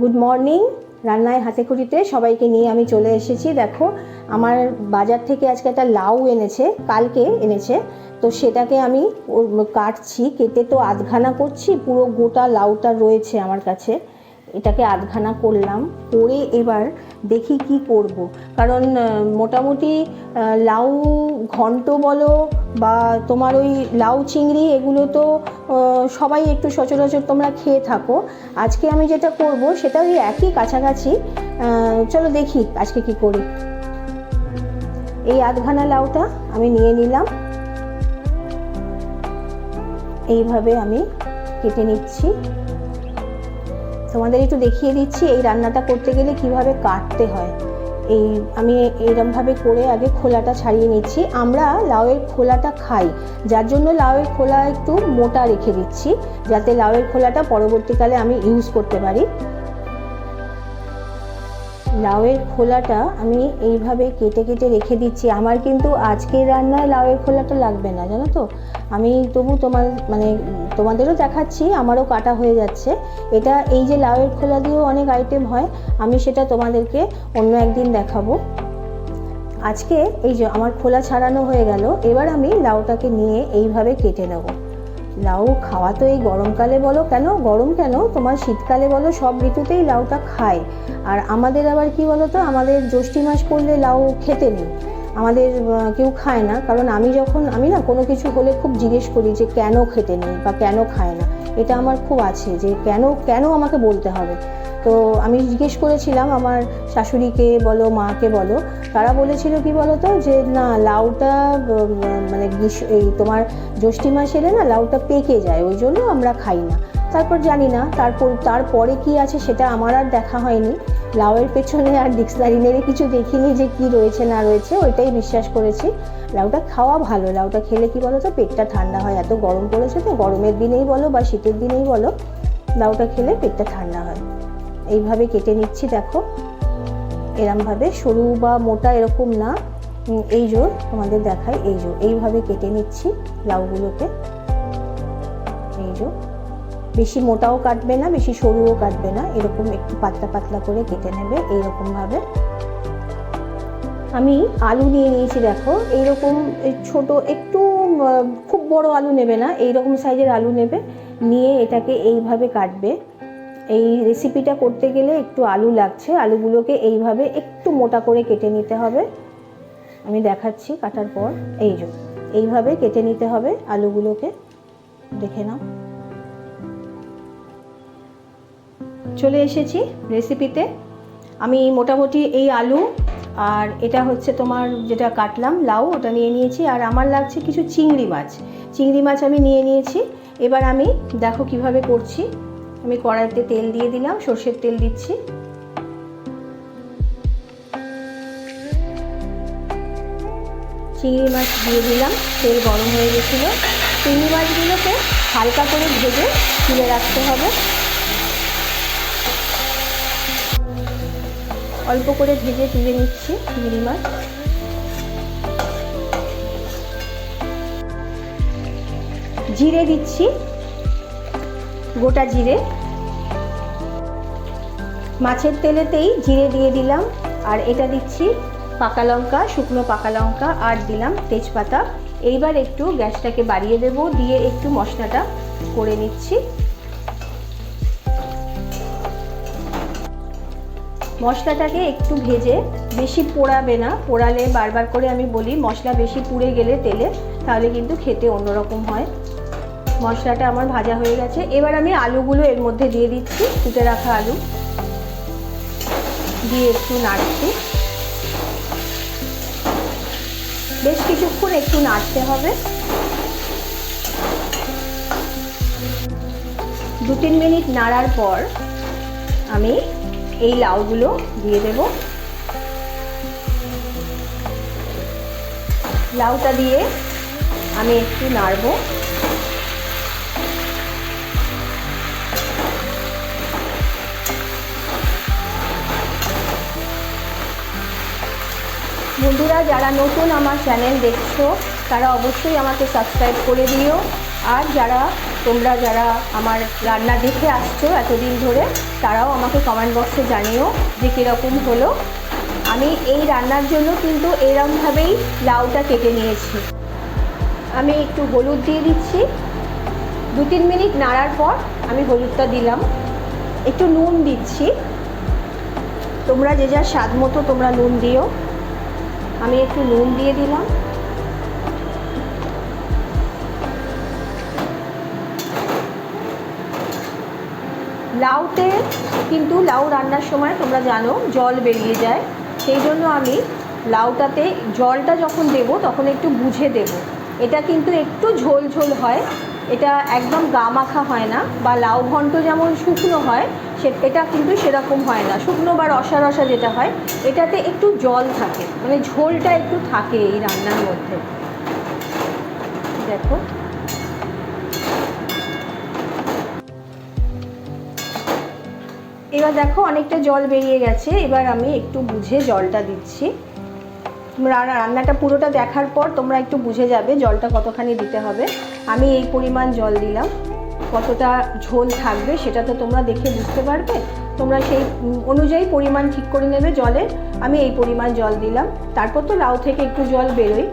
Good morning রান্নায় হাতে খুঁড়িতে সবাইকে নিয়ে আমি চলে এসেছি। দেখো, আমার বাজার থেকে আজকে একটা লাউ এনেছে, কালকে এনেছে। তো সেটাকে আমি কাটছি, কেটে তো আধখানা করছি, পুরো গোটা লাউটা রয়েছে আমার কাছে। এটাকে আধখানা করলাম, করে এবার দেখি কি করব। কারণ মোটামুটি লাউ ঘন্ট বলো বা তোমার ওই লাউ চিংড়ি এগুলো তো সবাই একটু সচরাচর তোমরা খেয়ে থাকো। আজকে আমি যেটা করব সেটা ওই একই কাছাকাছি চলো দেখি আজকে কি করি। এই আধখানা লাউটা আমি নিয়ে নিলাম। এইভাবে আমি কেটে নিচ্ছি। তোমাদের একটু দেখিয়ে দিচ্ছি এই রান্নাটা করতে গেলে কীভাবে কাটতে হয়। এই, আমি এইরমভাবে করে আগে খোলাটা ছাড়িয়ে নিচ্ছি। আমরা লাউয়ের খোলাটা খাই, যার জন্য লাউয়ের খোলা একটু মোটা রেখে দিচ্ছি, যাতে লাউয়ের খোলাটা পরবর্তীকালে আমি ইউজ করতে পারি। লাউয়ের খোলাটা আমি এইভাবে কেটে কেটে রেখে দিচ্ছি। আমার কিন্তু আজকের রান্নায় লাউয়ের খোলাটা লাগবে না, জানো তো? আমি তবু তোমার মানে তোমাদেরও দেখাচ্ছি, আমারও কাটা হয়ে যাচ্ছে। এটা এই যে লাউয়ের খোলা দিয়েও অনেক আইটেম হয়, আমি সেটা তোমাদেরকে অন্য একদিন দেখাবো। আজকে এই যে আমার খোলা ছাড়ানো হয়ে গেল, এবার আমি লাউটাকে নিয়ে এইভাবে কেটে নেব। লাউ খাওয়া তো এই গরমকালে বলো কেন? গরম কেন? তোমার শীতকালে বলো, সব ঋতুতেই লাউটা খায়। আর আমাদের আবার কি বলো তো আমাদের জ্যৈষ্ঠী মাস পড়লে লাউ খেতে নেই। আমাদের কেউ খায় না। কারণ আমি যখন, আমি না কোনো কিছু হলে খুব জিজ্ঞেস করি যে কেন খেতে নেই বা কেন খায় না, এটা আমার খুব আছে যে কেন কেন আমাকে বলতে হবে। তো আমি জিজ্ঞেস করেছিলাম আমার শাশুড়িকে বলো, মাকে বলো, তারা বলেছিল কি বলো তো যে না, লাউটা মানে গ্রীষ্ম, এই তোমার জ্যৈষ্ঠী মাস এলে না লাউটা পেকে যায়, ওই জন্য আমরা খাই না। তারপর জানি না, তারপর, তারপরে কি আছে সেটা আমার আর দেখা হয়নি। লাউয়ের পেছনে আর ডিক্সনারি নেড়ে কিছু দেখিনি যে কি রয়েছে, না রয়েছে, ওইটাই বিশ্বাস করেছি। লাউটা খাওয়া ভালো, লাউটা খেলে কি বলো তো পেটটা ঠান্ডা হয়। এত গরম পড়েছে তো, গরমের দিনেই বলো বা শীতের দিনেই বলো, লাউটা খেলে পেটটা ঠান্ডা হয়। এইভাবে কেটে নিচ্ছি, দেখো। এরমভাবে সরু বা মোটা এরকম না এই জোর তোমাদের দেখায় এই জোর। এইভাবে কেটে নিচ্ছি লাউগুলোকে। এই জোর। বেশি মোটাও কাটবে না, বেশি সরুও কাটবে না। এরকম একটু পাতলা পাতলা করে কেটে নেবে এইরকমভাবে আমি আলু নিয়ে নিয়েছি, দেখো। এইরকম এই ছোট, একটু খুব বড় আলু নেবে না, এইরকম সাইজের আলু নেবে। নিয়ে এটাকে এইভাবে কাটবে। এই রেসিপিটা করতে গেলে একটু আলু লাগছে। আলুগুলোকে এইভাবে একটু মোটা করে কেটে নিতে হবে। আমি দেখাচ্ছি কাটার পর। এই যে, এইভাবে কেটে নিতে হবে আলুগুলোকে। দেখে নাও। চলে এসেছি রেসিপিতে আমি মোটামুটি এই আলু আর এটা হচ্ছে তোমার যেটা কাটলাম, লাউ, ওটা নিয়ে নিয়েছি। আর আমার লাগছে কিছু চিংড়ি মাছ। চিংড়ি মাছ আমি নিয়ে নিয়েছি। এবার আমি দেখো কীভাবে করছি। আমি কড়াইতে তেল দিয়ে দিলাম, সর্ষের তেল দিচ্ছি। চিংড়ি মাছ দিয়ে দিলাম, তেল গরম হয়ে গেছিল। চিংড়ি মাছগুলোকে হালকা করে ভেজে তুলে রাখতে হবে। অল্প করে ভেজে তুলে নিচ্ছি চিংড়ি মাছ। জিরে দিচ্ছি, গোটা জিরে। মাছের তেলেতেই জিরে দিয়ে দিলাম, আর এটা দিচ্ছি পাকা লঙ্কা, শুকনো পাকা লঙ্কা, আর দিলাম তেজপাতা। এইবার একটু গ্যাসটাকে বাড়িয়ে দেব, দিয়ে একটু মশলাটা করে নিচ্ছি। মশলাটাকে একটু ভেজে বেশি পোড়াবে না, পোড়ালে বারবার করে আমি বলি মশলা বেশি পুড়ে গেলে তেলে, তাহলে কিন্তু খেতে অন্যরকম হয়। মশলাটা আমার ভাজা হয়ে গেছে। এবার আমি আলুগুলো এর মধ্যে দিয়ে দিচ্ছি ফুটে রাখা আলু। দিয়ে একটু নাড়ছি। বেশ কিছুক্ষণ একটু নাড়তে হবে। দু তিন মিনিট নাড়ার পর আমি এই লাউগুলো দিয়ে দেব। লাউটা দিয়ে আমি একটু নাড়বো। বন্ধুরা, যারা নতুন আমার চ্যানেল দেখছ, তারা অবশ্যই আমাকে সাবস্ক্রাইব করে দিও। আর যারা তোমরা যারা আমার রান্না দেখে আসছো এতদিন ধরে, তারাও আমাকে কমেন্ট বক্সে জানিও যে কীরকম হলো। আমি এই রান্নার জন্য কিন্তু এরমভাবেই লাউটা কেটে নিয়েছি। আমি একটু হলুদ দিয়ে দিচ্ছি। দু তিন মিনিট নাড়ার পর আমি হলুদটা দিলাম। একটু নুন দিচ্ছি। তোমরা যে যার স্বাদ মতো তোমরা নুন দিও। আমি একটু নুন দিয়ে দিলাম। লাউতে, কিন্তু লাউ রান্নার সময় তোমরা জানো জল বেরিয়ে যায়। সেই জন্য আমি লাউটাতে জলটা যখন দেব, তখন একটু বুঝে দেব। এটা কিন্তু একটু ঝোল ঝোল হয়। এটা একদম গা মাখা হয় না বা লাউ ঘন্ট যেমন শুকনো হয়, সে এটা কিন্তু সেরকম হয় না। শুকনো বা রসা রসা যেটা হয়, এটাতে একটু জল থাকে। মানে ঝোলটা একটু থাকে এই রান্নার মধ্যে। দেখো। এবার দেখো অনেকটা জল বেরিয়ে গেছে। এবার আমি একটু বুঝে জলটা দিচ্ছি। রান্নাটা পুরোটা দেখার পর তোমরা একটু বুঝে যাবে জলটা কতখানি দিতে হবে। আমি এই পরিমাণ জল দিলাম। কতটা ঝোল থাকবে সেটা তো তোমরা দেখে বুঝতে পারবে। তোমরা সেই অনুযায়ী পরিমাণ ঠিক করে নেবে জলের আমি এই পরিমাণ জল দিলাম। তারপর তো লাউ থেকে একটু জল বেরোয়।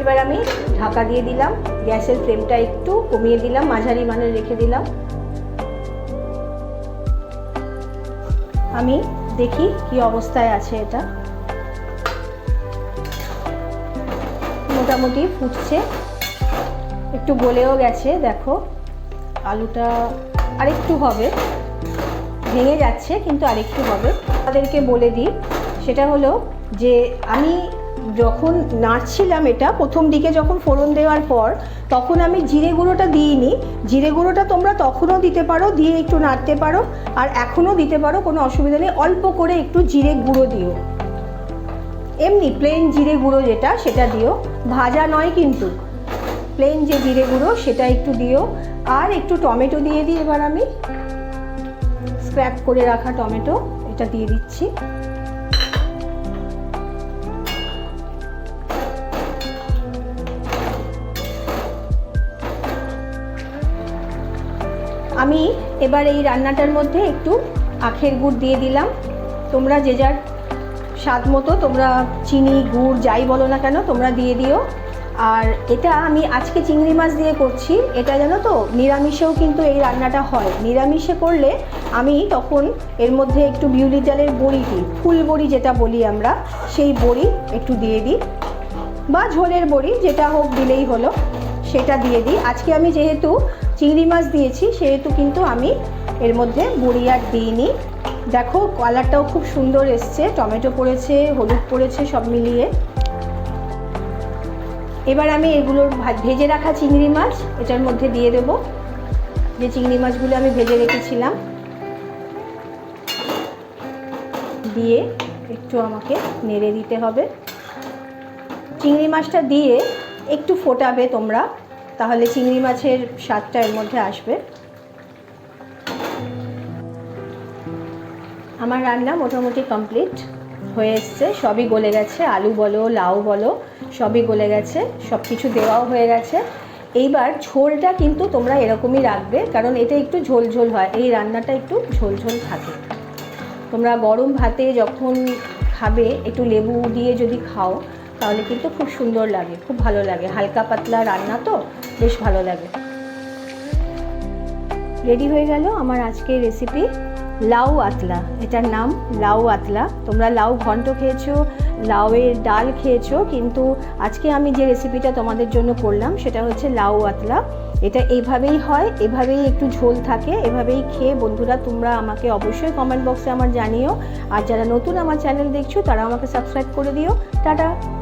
এবার আমি ঢাকা দিয়ে দিলাম। গ্যাসের ফ্লেমটা একটু কমিয়ে দিলাম। মাঝারি মানে রেখে দিলাম। আমি দেখি কি অবস্থায় আছে এটা। মোটামুটি ফুটছে। একটু গলেও গেছে, দেখো। আলুটা আরেকটু হবে। ভেঙে যাচ্ছে, কিন্তু আরেকটু হবে। তাদেরকে বলে দিই, সেটা হলো যে আমি যখন নাড়ছিলাম এটা, প্রথম দিকে যখন ফোড়ন দেওয়ার পর, তখন আমি জিরে গুঁড়োটা দিইনি। জিরে গুঁড়োটা তোমরা তখনও দিতে পারো, দিয়ে একটু নাড়তে পারো, আর এখনও দিতে পারো, কোনো অসুবিধা নেই। অল্প করে একটু জিরে গুঁড়ো দিও। এমনি প্লেন জিরে গুঁড়ো যেটা, সেটা দিও। ভাজা নয় কিন্তু। প্লেন যে জিরে গুঁড়ো, সেটা একটু দিও। আর একটু টমেটো দিয়ে দিই এবার আমি। স্ক্র্যাপ করে রাখা টমেটো, এটা দিয়ে দিচ্ছি। আমি এবার এই রান্নাটার মধ্যে একটু আখের গুড় দিয়ে দিলাম। তোমরা যে যার স্বাদ মতো, তোমরা চিনি, গুড়, যাই বলো না কেন, তোমরা দিয়ে দিও। আর এটা আমি আজকে চিংড়ি মাছ দিয়ে করছি। এটা জানো তো, নিরামিষেও কিন্তু এই রান্নাটা হয়। নিরামিষে করলে আমি তখন এর মধ্যে একটু বিউলি চালের বড়ি দিই। ফুল বড়ি যেটা বলি আমরা, সেই বড়ি একটু দিয়ে দিই। বা ঝোলের বড়ি, যেটা হোক দিলেই হলো, সেটা দিয়ে দিই। আজকে আমি যেহেতু চিংড়ি মাছ দিয়েছি, সেহেতু কিন্তু আমি এর মধ্যে বড়ি আর দিইনি। দেখো কালারটাও খুব সুন্দর এসছে, টমেটো পড়েছে, হলুদ পড়েছে, সব মিলিয়ে। এবার আমি এগুলোর ভেজে রাখা চিংড়ি মাছ, এটার মধ্যে দিয়ে দেবো। যে চিংড়ি মাছগুলো আমি ভেজে রেখেছিলাম, দিয়ে একটু আমাকে নেড়ে দিতে হবে। চিংড়ি মাছটা দিয়ে একটু ফোটাবে তোমরা। তাহলে চিংড়ি মাছের স্বাদটা এর মধ্যে আসবে। আমার রান্না মোটামুটি কমপ্লিট হয়ে এসছে। সবই গলে গেছে, আলু বলো, লাউ বলো, সবই গলে গেছে সব কিছু দেওয়াও হয়ে গেছে। এইবার ঝোলটা কিন্তু তোমরা এরকমই রাখবে, কারণ এটা একটু ঝোল ঝোল হয়, এই রান্নাটা একটু ঝোল ঝোল থাকে। তোমরা গরম ভাতে যখন খাবে, একটু লেবু দিয়ে যদি খাও তাহলে কিন্তু খুব সুন্দর লাগে, খুব ভালো লাগে। হালকা পাতলা রান্না তো, বেশ ভালো লাগে। রেডি হয়ে গেল আমার আজকের রেসিপি লাউ আতলা। এটার নাম লাউ আতলা। তোমরা লাউ ঘন্ট খেয়েছো, লাউয়ের ডাল খেয়েছো, কিন্তু আজকে আমি যে রেসিপিটা তোমাদের জন্য করলাম, সেটা হচ্ছে লাউ আতলা। এটা এইভাবেই হয়, এভাবেই একটু ঝোল থাকে, এভাবেই খেয়ে বন্ধুরা তোমরা আমাকে অবশ্যই কমেন্ট বক্সে আমার জানিও। আর যারা নতুন আমার চ্যানেল দেখছ তারা আমাকে সাবস্ক্রাইব করে দিও। টাটা!